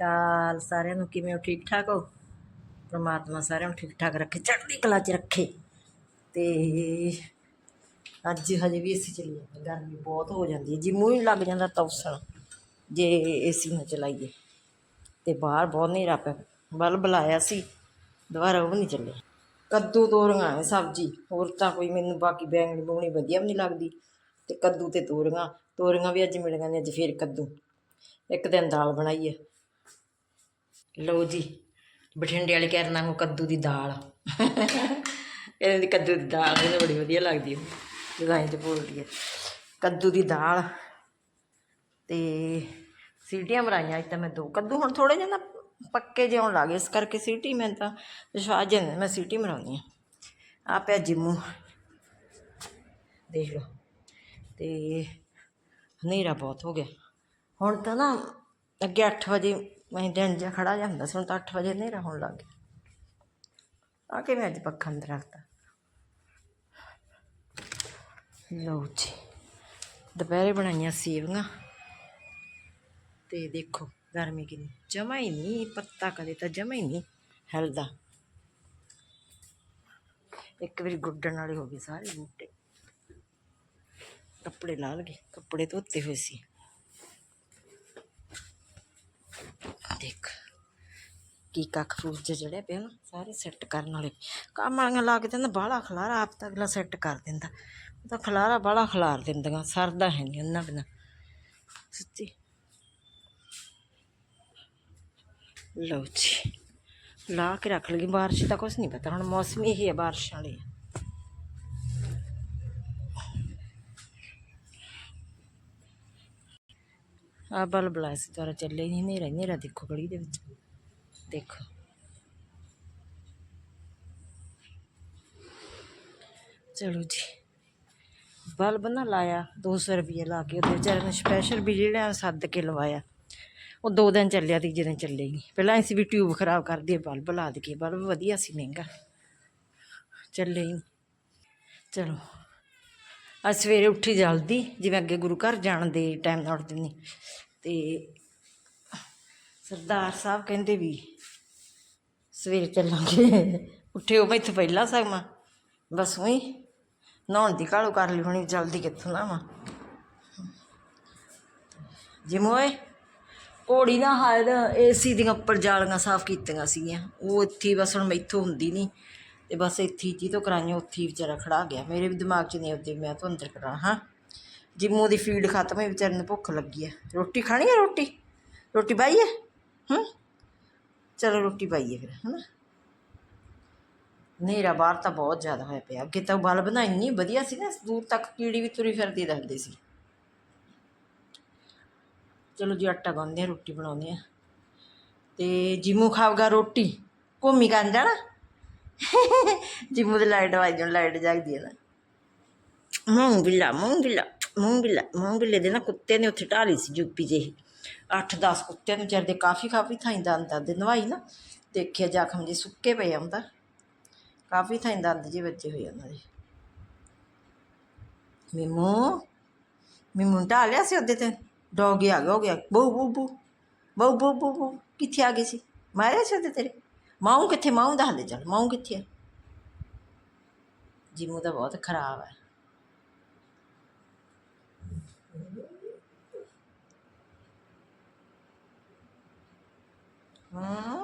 ਅਕਾਲ ਸਾਰਿਆਂ ਨੂੰ ਕਿਵੇਂ ਹੋ? ਠੀਕ ਠਾਕ ਹੋ? ਪ੍ਰਮਾਤਮਾ ਸਾਰਿਆਂ ਨੂੰ ਠੀਕ ਠਾਕ ਰੱਖੇ, ਚੜ੍ਹਦੀ ਕਲਾ 'ਚ ਰੱਖੇ। ਤੇ ਅੱਜ ਹਜੇ ਵੀ ਏਸੀ ਚੱਲੀ ਜਾਂਦਾ ਗਰਮੀ ਬਹੁਤ ਹੋ ਜਾਂਦੀ ਹੈ। ਜੀ ਮੂੰਹ ਹੀ ਲੱਗ ਜਾਂਦਾ ਤੌਸਣ ਜੇ ਏਸੀ ਨਾ ਚਲਾਈਏ। ਤੇ ਬਾਹਰ ਬਹੁਤ ਹਨੇਰਾ ਪਿਆ, ਬਲਬ ਲਾਇਆ ਸੀ, ਦੁਬਾਰਾ ਉਹ ਨਹੀਂ ਚੱਲੇ ਕੱਦੂ ਤੋਰੀਆਂ ਹੈ ਸਬਜ਼ੀ, ਹੋਰ ਤਾਂ ਕੋਈ ਮੈਨੂੰ ਬਾਕੀ ਬੈਂਗਣੀ ਬੂਣੀ ਵਧੀਆ ਵੀ ਨਹੀਂ ਲੱਗਦੀ। ਤੇ ਕੱਦੂ ਤੇ ਤੋਰੀਆਂ ਤੋਰੀਆਂ ਵੀ ਅੱਜ ਮਿਲ ਗਈਆਂ ਅੱਜ ਫੇਰ ਕੱਦੂ। ਇੱਕ ਦਿਨ ਦਾਲ ਬਣਾਈਏ ਲਓ ਜੀ, ਬਠਿੰਡੇ ਵਾਲੇ ਕਹਿ ਰਹੇ ਨੂੰ ਕੱਦੂ ਦੀ ਦਾਲ। ਇਹਨਾਂ ਦੀ ਕੱਦੂ ਦੀ ਦਾਲ ਮੈਨੂੰ ਬੜੀ ਵਧੀਆ ਲੱਗਦੀ ਹੈ ਜਗਾਈ ਤੇ ਬੋਲਦੀ ਹੈ ਕੱਦੂ ਦੀ ਦਾਲ ਤੇ ਸੀਟੀਆਂ ਮਰਾਈਆਂ ਅੱਜ ਤਾਂ ਮੈਂ ਦੋ ਕੱਦੂ, ਹੁਣ ਥੋੜੇ ਜਿਹਾ ਨਾ ਪੱਕੇ ਜਿਹੇ ਹੋਣ ਲੱਗੇ ਇਸ ਕਰਕੇ ਸੀਟੀ ਮੈਂ ਤਾਂ ਵਿਸ਼ਵਾਸ ਜਨ ਮੈਂ ਸੀਟੀ ਮਰਾਉਂਦੀ ਆ। ਆ ਪਿਆ ਜਿੰਮੂ। ਦੇਖ ਲਓ। ਤੇ ਹਨੇਰਾ ਬਹੁਤ ਹੋ ਗਿਆ। ਹੁਣ ਤਾਂ ਨਾ ਅੱਗੇ 8 ਵਜੇ ਮੈਂ ਦਿਨ ਜਿਹਾ ਖੜਾ ਜਿਹਾ ਹੁੰਦਾ ਸੀ, ਹੁਣ ਤਾਂ ਅੱਠ ਵਜੇ ਹਨੇਰਾ ਹੋਣ ਲੱਗ ਗਿਆ। ਆ ਕੇ ਮੈਂ ਅੱਜ ਪੱਖਾ ਅੰਦਰ ਰੱਖਤਾ। ਲਓ ਜੀ, ਦੁਪਹਿਰੇ ਬਣਾਈਆਂ ਸੇਵੀਆਂ। ਤੇ ਦੇਖੋ, ਗਰਮੀ ਕਿੰਨੀ, ਜਮਾ ਹੀ ਨਹੀਂ, ਪੱਤਾ ਕਦੇ ਤਾਂ ਜਮਾ ਹੀ ਨਹੀਂ ਹਿਲਦਾ। ਇੱਕ ਵਾਰੀ ਗੁੱਡਣ ਵਾਲੇ ਹੋ ਗਏ ਸਾਰੇ ਬੂਟੇ। ਕੱਪੜੇ ਲਾ ਲਗੇ, ਕੱਪੜੇ ਧੋਤੇ ਹੋਏ ਸੀ। ਦੇਖ। ਕੀ ਕੱਖ ਫੂਜ ਜਿਹੜੇ ਪਏ ਪਿਆ ਨਾ, ਸਾਰੇ ਸੈੱਟ ਕਰਨ ਵਾਲੇ। ਕੰਮ ਵਾਲੀਆਂ ਲਾ ਕੇ ਤਾਂ ਬਾਹਲਾ ਖਲਾਰਾ, ਆਪ ਤਾਂ ਅਗਲਾ ਸੈੱਟ ਕਰ ਦਿੰਦਾ। ਉਹ ਤਾਂ ਖਲਾਰਾ ਬਾਹਲਾ ਖਲਾਰ ਦਿੰਦੀਆਂ, ਸਰਦਾ ਹੈ ਨਹੀਂ ਉਹਨਾਂ ਬਿਨਾਂ। ਸੱਚੀ। ਲਓ ਜੀ, ਲਾ ਕੇ ਰੱਖ ਲਗੀ ਬਾਰਿਸ਼ ਦਾ ਕੁਝ ਨਹੀਂ ਪਤਾ, ਹੁਣ ਮੌਸਮ ਇਹੀ ਹੈ ਬਾਰਿਸ਼ ਵਾਲੀ ਆ ਬਲ ਬਲਾ ਸੀ ਦੁਆਰਾ ਚੱਲੇ ਨਹੀਂ ਹਨੇਰਾ ਹੀ ਹਨੇਰਾ ਦੇਖੋ ਗਲੀ ਦੇ ਵਿੱਚ। ਦੇਖੋ। ਚਲੋ ਜੀ। ਬਲਬ ਨਾ ਲਾਇਆ 200 ਰੁਪਏ ਲਾ ਕੇ ਉਹਦੇ ਵਿਚਾਰੇ ਨੇ ਸਪੈਸ਼ਲ ਬਿਜਲੀ ਲੈਣ ਸੱਦ ਕੇ ਲਵਾਇਆ। ਉਹ ਦੋ ਦਿਨ ਚੱਲਿਆ, ਤੀਜੇ ਦਿਨ ਚੱਲੇਗੀ ਪਹਿਲਾਂ ਅਸੀਂ ਵੀ ਟਿਊਬ ਖਰਾਬ ਕਰਦੀ ਹੈ ਬਲਬ ਲਾ ਦੇ ਕੇ ਬਲਬ ਵਧੀਆ ਸੀ, ਮਹਿੰਗਾ। ਚੱਲੇ ਹੀ ਨਹੀਂ। ਚਲੋ। ਅੱਜ ਸਵੇਰੇ ਉੱਠੀ ਜਲਦੀ, ਜਿਵੇਂ ਅੱਗੇ ਗੁਰੂ ਘਰ ਜਾਣ ਦੇ ਟਾਈਮ ਨਾਲ ਉੱਠਦੀ ਨਹੀਂ ਤੇ ਸਰਦਾਰ ਸਾਹਿਬ ਕਹਿੰਦੇ ਵੀ ਸਵੇਰੇ ਚੱਲਾਂਗੇ। ਉੱਠੇ ਉਹ ਮੈਂ ਇੱਥੇ ਪਹਿਲਾਂ ਸਗਮਾ ਬਸ ਉਹੀ ਨਹਾਉਣ ਦੀ ਕਾਲੋ ਕਰ ਲਈ ਹੋਣੀ, ਜਲਦੀ ਕਿੱਥੋਂ ਨਾ ਜਿਮੋਏ ਘੋੜੀ ਨਾ ਹਾਲ ਏਸੀ ਦੀਆਂ ਉੱਪਰ ਜਾਲੀਆਂ ਸਾਫ਼ ਕੀਤੀਆਂ ਸੀਗੀਆਂ। ਉਹ ਇੱਥੇ ਬਸ ਹੁਣ ਮੈਥੋਂ ਹੁੰਦੀ ਨਹੀਂ। ਤੇ ਬਸ ਇੱਥੇ ਜੀ ਤੋਂ ਕਰਾਈਆਂ, ਉੱਥੇ ਹੀ ਵਿਚਾਰਾ ਖੜਾ ਗਿਆ। ਮੇਰੇ ਵੀ ਦਿਮਾਗ 'ਚ ਨਹੀਂ ਆਉਂਦੀ, ਮੈਂ ਤੋਂ ਅੰਦਰ ਕਰਾਂ ਹਾਂ। ਜਿੰਮੂ ਦੀ ਫੀਡ ਖਤਮ ਹੈ ਵਿਚਾਰੇ ਨੂੰ ਭੁੱਖ ਲੱਗੀ ਹੈ ਰੋਟੀ ਖਾਣੀ ਹੈ ਰੋਟੀ? ਰੋਟੀ ਪਾਈਏ ਹੂੰ? ਚਲੋ ਰੋਟੀ ਪਾਈਏ ਫਿਰ, ਹਨਾ? ਹਨੇਰਾ ਬਾਹਰ ਤਾਂ ਬਹੁਤ ਜ਼ਿਆਦਾ ਹੋਇਆ ਪਿਆ। ਅੱਗੇ ਤਾਂ ਬਲਬ ਨਾ ਇੰਨੀ ਵਧੀਆ ਸੀ ਨਾ, ਦੂਰ ਤੱਕ ਕੀੜੀ ਵੀ ਤੁਰੀ ਫਿਰਦੀ ਦੱਸਦੇ ਸੀ। ਚਲੋ ਜੀ, ਆਟਾ ਗੁੰਨਦੇ ਆ, ਰੋਟੀ ਬਣਾਉਂਦੇ ਆ। ਤੇ ਜਿਮੂ ਖਾਊਗਾ ਰੋਟੀ। ਘੁੰਮੀ ਕਰਨ ਜਾਣਾ? ਜਿਮੂ ਦੇ ਲਾਈਟ ਵਾਜਣ ਲਾਈਟ ਜਾਗਦੀ ਹੈ ਨਾ। ਮੂੰਗਿਲਾ ਮੂੰਗਿਲਾ। ਮੂੰਗਿਲਾ ਮੂੰਗਿਲੇ ਦੇ ਨਾ ਕੁੱਤੇ ਨੇ ਉੱਥੇ ਢਾਲੀ ਸੀ ਯੂਪੀ ਜਿਹੀ। 8-10 ਕੁੱਤੇ ਨੂੰ ਵਿਚਾਰੇ ਦੇ ਕਾਫੀ ਕਾਫੀ ਥਾਈਂ ਦੰਦ ਦੰਦ ਨਵਾਈ ਨਾ। ਦੇਖਿਆ ਜ਼ਖਮ ਜੀ ਸੁੱਕੇ ਪਏ ਆ ਕਾਫੀ ਥਾਈਂ ਦੰਦ ਜੇ ਵੱਜੇ ਹੋਏ ਉਹਨਾਂ ਦੇ। ਮਿਮੂ ਮਿਮੂ ਢਾਲਿਆ ਸੀ ਉਹਦੇ ਤੇ। ਡੌਗੀ ਆ ਗਿਆ, ਹੋ ਗਿਆ। ਬਹੁ ਬੂ ਬਹੁ ਬੂ ਬਹੁ ਬੂ ਕਿੱਥੇ ਆ ਗਈ ਸੀ? ਮਾਰਿਆ ਸੀ ਉਹਦੇ ਤੇਰੇ? ਮਾਊ ਕਿੱਥੇ? ਮਾਊ ਦਾ ਹਲੇ ਚੱਲ, ਮਾਊ ਕਿੱਥੇ ਆ? ਜਿਮੂ ਤਾਂ ਬਹੁਤ ਖਰਾਬ ਹੈ ਹਾਂ